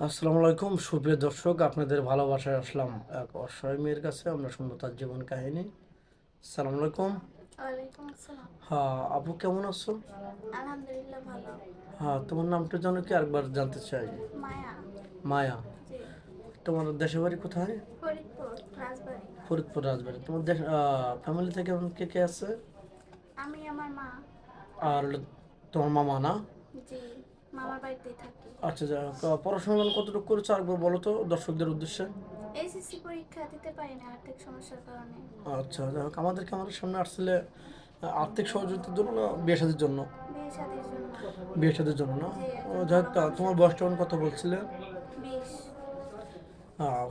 আসসালামু আলাইকুম। সুপ্রিয় দর্শক আপনাদের ভালোবাসায় আসলাম এক অসহায় মেয়ের কাছে। আমরা শুনব তার জীবন কাহিনী। আসসালামু আলাইকুম। হ্যাঁ আপু কেমন আছো? হ্যাঁ তোমার নামটা জানো কি একবার জানতে চাই। মায়া। তোমার দেশের বাড়ি কোথায়? ফরিদপুর রাজবাড়ি। তোমার দেশ ফ্যামিলি থেকে এমন কে কে আছে? আমি আমার মা। আর তোমার মামা না? জি। মামার বাড়িতেই থাকি। আচ্ছা আহ, পড়াশোনা কতটুকু করেছ আরেকবার বলো তো দর্শকদের উদ্দেশ্যে? এসএসসি পরীক্ষা দিতে পারি না আর্থিক সমস্যার কারণে। আচ্ছা যাই হোক আমাদেরকে আমাদের সামনে আসলে আর্থিক সহযোগিতার জন্য না বিয়ে শাদির জন্য? বিয়ে শাদির জন্য। বিয়ে শাদির জন্য না? যাই হোক, তোমার বয়সটা এখন কত বলছিলে? বিশ।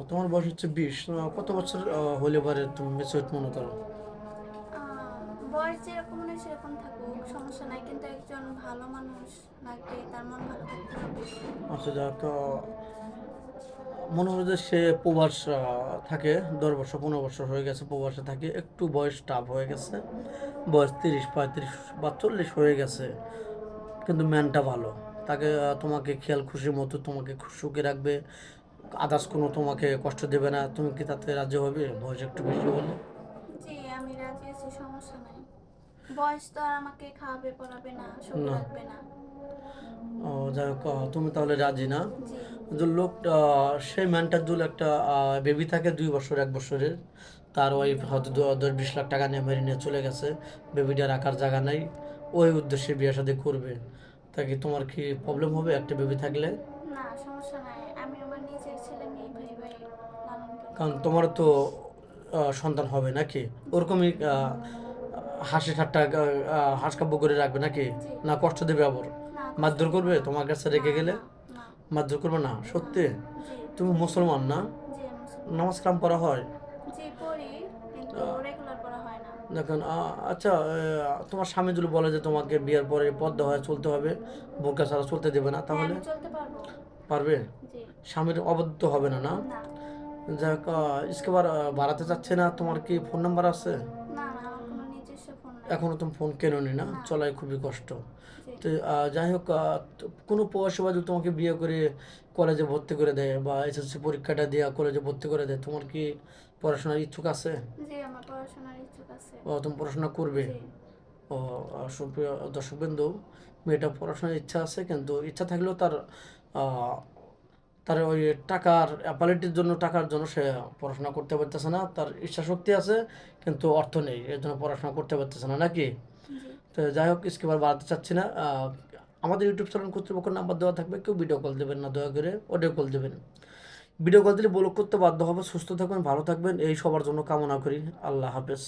তোমার বয়স হচ্ছে বিশ কত বছর হলে পারে তুমি মেচুরিট মনে করো? বয়স যেরকম হয় সেরকম থাকুক সমস্যা নাই। কিন্তু একজন ভালো মানুষ লাগবে তার মন ভালো থাকতে হবে। আচ্ছা আহ, মনে হয় যে সে প্রবাস থাকে দশ বছর পনেরো বছর হয়ে গেছে প্রবাসে থাকে একটু বয়স টাফ হয়ে গেছে। বয়স তিরিশ পঁয়ত্রিশ বা চল্লিশ হয়ে গেছে কিন্তু ম্যানটা ভালো। তাকে তোমাকে খেয়াল খুশি মতো তোমাকে সুখে রাখবে। আদার্স কোনো তোমাকে কষ্ট দেবে না। তুমি কি তাতে রাজি হবে? বয়স একটু বেশি হলে। আমি রাজি আছি সমস্যা নাই। বয়স তো আর আমাকে খাওয়াবে পড়াবে না সুখ না। রাখবে না। ও যাই হোক আহ, তুমি তাহলে রাজি না? জি। লোকটা সেই ম্যানটার যদি একটা বেবি থাকে দুই বছর এক বছরের। তার ওয়াইফ হয়তো দ- দশ বিশ লাখ টাকা নিয়ে মেরে নিয়ে চলে গেছে। বেবিটা রাখার জায়গা নাই। ওই উদ্দেশ্যে বিয়ে শাদী করবে। তা কি তোমার কি প্রবলেম হবে একটা বেবি থাকলে? না সমস্যা নাই। আমি আমার নিজের ছেলে মেয়ে ভাই ভাই লালন কারণ তোমার তো সন্তান হবে নাকি? ওরকমই হাসি ঠাট্টা আহ, হাঁস কাব্য করে রাখবে নাকি? না কষ্ট দেবে আবার? মারধর করবে? তোমার কাছে রেখে গেলে? মারধর করবে না? সত্যি? তুমি মুসলমান না? নামাজ কালাম পড়া হয় দেখেন আচ্ছা তোমার স্বামী যদি বলে যে তোমাকে বিয়ের পরে পদ্মা হয়ে চলতে হবে বোরকা ছাড়া চলতে দেবে না হ্যাঁ, তাহলে? পারব। স্বামীর অবদ্ধ হবে না? না। যাক ইসকেবার বাড়াতে চাচ্ছে না? তোমার কি ফোন নাম্বার আছে? না না আমার কোনো নিজস্ব ফোন নাই। এখনও তুমি ফোন কেনোনি না? না। চলাই খুবই কষ্ট। তো যাই হোক কোনো প্রবাসী বা যদি তোমাকে বিয়ে করে কলেজে ভর্তি করে দেয় বা এসএসসি পরীক্ষাটা দিয়ে কলেজে ভর্তি করে দেয় তোমার কি পড়াশোনার ইচ্ছুক আছে? ও তুমি পড়াশোনা করবে? ও দর্শকবৃন্দু মেয়েটা পড়াশোনার ইচ্ছা আছে কিন্তু ইচ্ছা থাকলেও তার তার ওই টাকার অ্যাপালিটির জন্য টাকার জন্য সে পড়াশোনা করতে পারতেছে না। তার ইচ্ছা শক্তি আছে কিন্তু অর্থ নেই এর জন্য পড়াশোনা করতে পারতেছে না নাকি? তো যাই হোক স্কিপার বাড়াতে চাচ্ছি না। আমাদের ইউটিউব চ্যানেল কর্তৃপক্ষের নাম্বার দেওয়া থাকবে কেউ ভিডিও কল দেবেন না দয়া করে অডিও কল দেবেন। ভিডিও কল দিলে ব্লক করতে বাধ্য হবে সুস্থ থাকবেন ভালো থাকবেন এই সবার জন্য কামনা করি। আল্লাহ হাফেজ।